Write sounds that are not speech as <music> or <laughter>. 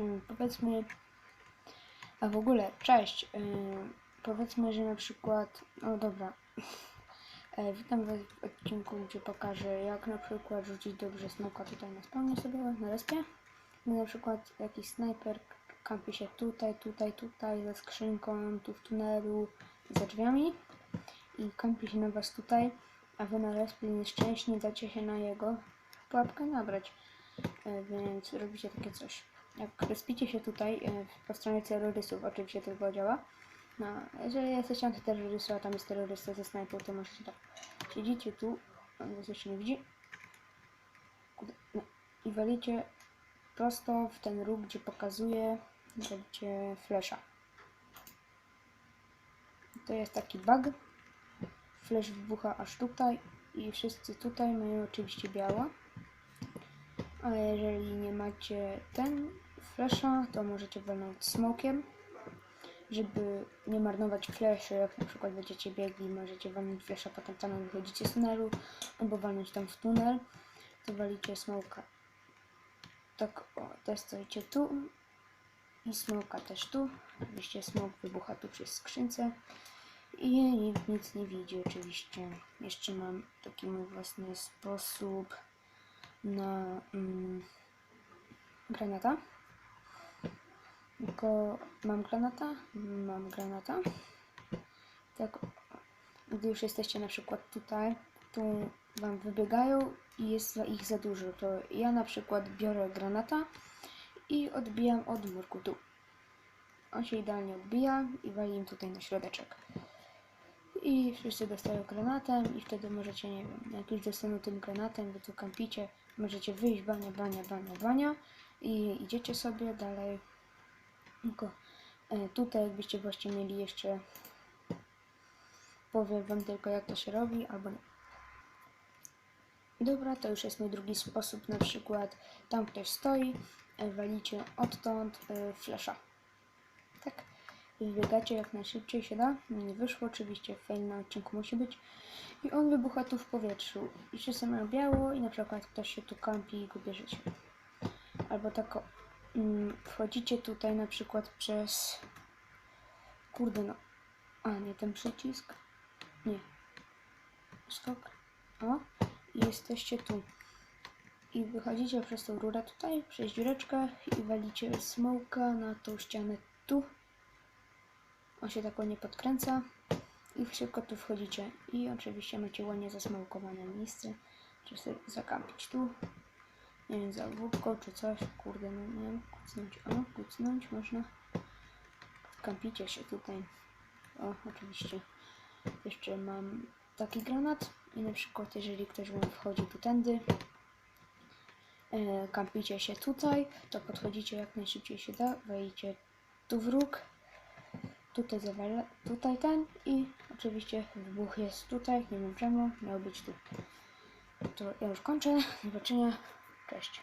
mm, powiedzmy, a w ogóle, cześć, yy, powiedzmy, że na przykład, o dobra, <laughs> e, witam Was w odcinku, gdzie pokażę, jak na przykład rzucić dobrze smoka tutaj na spawnie sobie, na respie. No na przykład jakiś snajper kampi się tutaj, tutaj, tutaj, za skrzynką, tu w tunelu, za drzwiami i kampi się na Was tutaj, a Wy na respie nieszczęśni dacie się na jego pułapkę nabrać. E, więc robicie takie coś. Jak respicie się tutaj e, po stronie terrorystów, oczywiście chyba działa. No, jeżeli jesteście antyterrorystą, a tam jest terrorysta ze snajpą, to możecie tak. Siedzicie tu, on was jeszcze nie widzi. No, I walicie prosto w ten róg, gdzie pokazuje, walicie flesza. To jest taki bug. Flash wybucha aż tutaj i wszyscy tutaj mają oczywiście biała. Ale jeżeli nie macie ten flasha, to możecie walnąć smokiem, żeby nie marnować fleszy, jak na przykład będziecie biegli, możecie walnąć flasha, potem tam wychodzicie z tunelu, albo walnąć tam w tunel, to walicie smoka. Tak, o, tu i smoka też tu. Oczywiście smok wybucha tu przez skrzynce i nikt nic nie widzi oczywiście. Jeszcze mam taki mój własny sposób na mm, granata. Tylko mam granata, mam granata. Tak, gdy już jesteście na przykład tutaj, tu wam wybiegają i jest ich za dużo, to ja na przykład biorę granata i odbijam od murku tu. On się idealnie odbija i wali im tutaj na środeczek. I wszyscy dostają granatem i wtedy możecie, nie wiem, jak już dostaną tym granatem, wy tu kampicie, możecie wyjść, bania, bania, bania, bania i idziecie sobie dalej. Tylko e, tutaj jakbyście właśnie mieli jeszcze, powiem wam tylko jak to się robi, albo nie. Dobra, to już jest mój drugi sposób, na przykład tam ktoś stoi, e, walicie odtąd flesza. Wybiegacie jak najszybciej się da. Nie wyszło, oczywiście fail na odcinku musi być. I on wybucha tu w powietrzu. I wszyscy mają biało i na przykład ktoś się tu kampi i go bierzecie. Albo tak mm, wchodzicie tutaj na przykład przez... Kurde no. A, nie ten przycisk. Nie. Skok. O. I jesteście tu. I wychodzicie przez tą rurę tutaj, przez dziureczkę i walicie smoka na tą ścianę tu. On się tak ładnie podkręca i szybko tu wchodzicie. I oczywiście macie ładnie zasmałkowane miejsce, czy sobie zakampić tu. Nie wiem, za łupką czy coś. Kurde, no nie wiem, kucnąć. O, kucnąć można. Kampicie się tutaj. O, oczywiście. Jeszcze mam taki granat. I na przykład, jeżeli ktoś wam wchodzi tu tędy, e, kampicie się tutaj, to podchodzicie jak najszybciej się da, wejdziecie tu w róg, tutaj zawala, tutaj ten i oczywiście wybuch jest tutaj, nie wiem czemu, miał być tu. To ja już kończę, do zobaczenia, cześć.